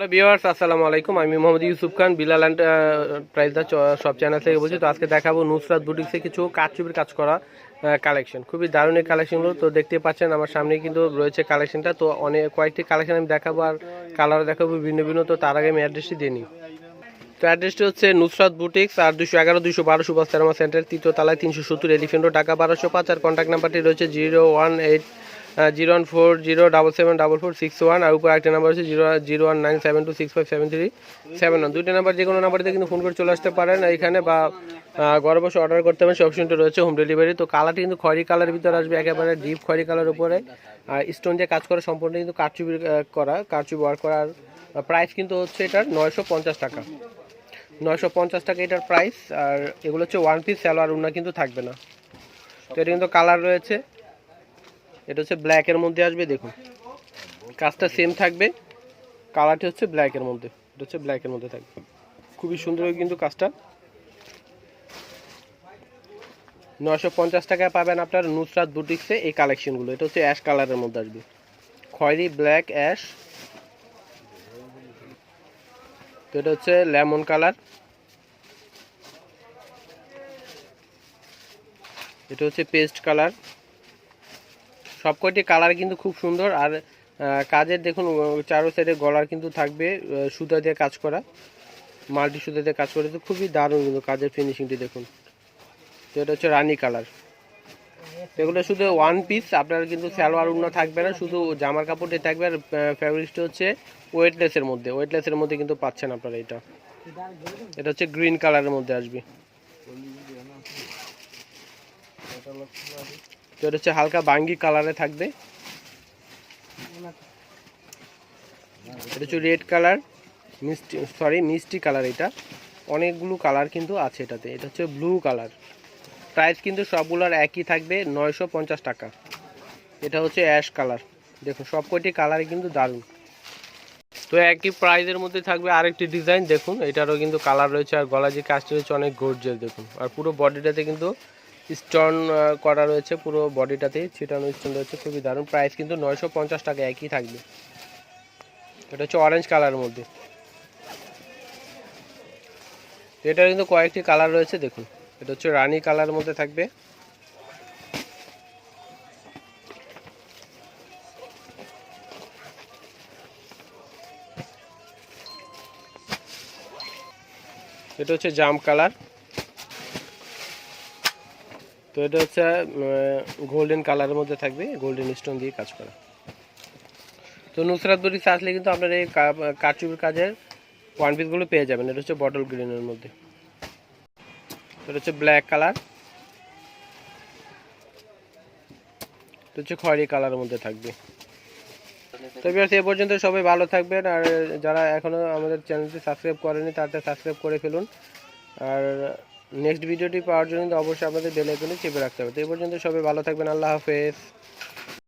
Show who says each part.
Speaker 1: Hello viewers আসসালামু আলাইকুম। আমি মোহাম্মদ ইউসুফ খান, বিলাল অ্যান্ড প্রাইজদা সব চ্যানেল থেকে বলছি। তো আজকে দেখাবো নুসরাত বুটিক্সে কিছু কাঠচুপির কাজ করা কালেকশন খুবই দারুণ এই কালেকশনগুলো তো দেখতে পাচ্ছেন আমার সামনে কিন্তু রয়েছে কালেকশনটা তো অনেক, কয়েকটি কালেকশন আমি দেখাবো আর কালার দেখাবো ভিন্ন ভিন্ন। তো তার আগে আমি অ্যাড্রেসটি দিয়ে নিই। তো অ্যাড্রেসটি হচ্ছে নুসরাত বুটিক্স আর দুশো এগারো দুশো বারো সুভাষ সেন্টার, তৃতীয় তলায় তিনশো সত্তর এলিফেন্ট ঢাকা বারোশো পাঁচ। আর কন্ট্যাক্ট নাম্বারটি রয়েছে zero one eight zero one four zero double seven double four six one, আর উপর একটা নাম্বার হচ্ছে zero zero one nine seven two six five seven three seven one. দুইটা নাম্বার যে কোনো নাম্বারতে কিন্তু ফোন করে চলে আসতে পারেন এখানে বা ঘরে বসে অর্ডার করতে পারেন, সে অপশনটা রয়েছে হোম ডেলিভারি তো কালারটি কিন্তু খয়রি কালারের ভিতরে আসবে, একেবারে ডিপ খয়রি কালার উপরে। আর স্টোন দিয়ে কাজ করা সম্পূর্ণ কিন্তু কারচুপি করা কারচুপি ওয়ার্ক করার প্রাইস কিন্তু হচ্ছে এটার নয়শো পঞ্চাশ টাকা। নয়শো পঞ্চাশ টাকা এটার প্রাইস আর এগুলো হচ্ছে ওয়ান পিস সালোয়ার উন্না কিন্তু থাকবে না। তো এটা কিন্তু কালার রয়েছে। এটা হচ্ছে ব্ল্যাকের মধ্যে আসবে, দেখুন। কাজটা সেম থাকবে। কালারটি হচ্ছে ব্ল্যাকের মধ্যে। এটা হচ্ছে ব্ল্যাকের মধ্যে থাকবে। খুবই সুন্দর কিন্তু কাজটা। নয়শো পঞ্চাশ টাকায় পাবেন আপনার নুসরাত বুটিক্সে এই কালেকশনগুলো এটা হচ্ছে অ্যাশ কালারের মধ্যে আসবে। খয়েরি ব্ল্যাক অ্যাশ তো এটা হচ্ছে লেমন কালার। এটা হচ্ছে পেস্ট কালার সব কয়টি কালার কিন্তু খুব সুন্দর আর কাজের দেখুন চারো সাইডে গলার কিন্তু থাকবে সুতা দিয়ে কাজ করা, মাল্টি সুতা দিয়ে কাজ করে তো খুবই দারুণ কিন্তু কাজের ফিনিশিংটি দেখুন। তো এটা হচ্ছে রানি কালার। এগুলো শুধু ওয়ান পিস আপনার কিন্তু সালোয়ার উন্ন থাকবে না, শুধু জামার কাপড়টি থাকবে আর ফ্যাব্রিকটা হচ্ছে ওয়েটলেসের মধ্যে ওয়েটলেসের মধ্যে কিন্তু পাচ্ছেন আপনারা এটা। এটা হচ্ছে গ্রিন কালারের মধ্যে আসবে। তো এটা হচ্ছে হালকা বাঙ্গি কালারে থাকবে। এটা হচ্ছে রেড কালার, মিষ্টি সরি মিষ্টি কালার এটা। অনেকগুলো কালার কিন্তু আছে এটাতে। এটা হচ্ছে ব্লু কালার। প্রাইস কিন্তু সবগুলোর একই থাকবে, নয়শো পঞ্চাশ টাকা। এটা হচ্ছে অ্যাশ কালার। দেখুন সব কয়টি কালারই কিন্তু দারুণ। তো একই প্রাইজের মধ্যে থাকবে আরেকটি ডিজাইন, দেখুন। এটারও কিন্তু কালার রয়েছে আর গলা যে কাজটি রয়েছে, অনেক গর্জেস দেখুন। আর পুরো বডিটাতে কিন্তু স্টোন করা রয়েছে পুরো বডিটাতে ছিটানো স্টোন রয়েছে, খুবই দারুণ। প্রাইস কিন্তু নয়শো পঞ্চাশ টাকা, একই থাকবে। এটা হচ্ছে অরেঞ্জ কালারের মধ্যে। এটার কিন্তু কয়েকটি কালার রয়েছে, দেখুন। এটা হচ্ছে রানি কালারের মধ্যে থাকবে। এটা হচ্ছে জাম কালার তো এটা হচ্ছে গোল্ডেন কালারের মধ্যে থাকবে গোল্ডেন স্টোন দিয়ে কাজ করা। তো নুসরাত বুটিক্স আসলে কিন্তু আপনার এই কারচুপির কাজের ওয়ান পিসগুলো পেয়ে যাবেন। এটা হচ্ছে বটল গ্রিনের মধ্যে। এটা হচ্ছে ব্ল্যাক কালার এটা হচ্ছে খয়েরি কালারের মধ্যে থাকবে। তো বিয়ার্স এ পর্যন্ত সবাই ভালো থাকবেন। আর যারা এখনও আমাদের চ্যানেলটি সাবস্ক্রাইব করেনি তাতে সাবস্ক্রাইব করে ফেলুন। আর নেক্সট ভিডিওটি পাওয়ার জন্য অবশ্যই আমাদের বেলাইকনে চেপে রাখতে হবে। তো এই পর্যন্ত সবাই ভালো থাকবেন, আল্লাহ হাফেজ।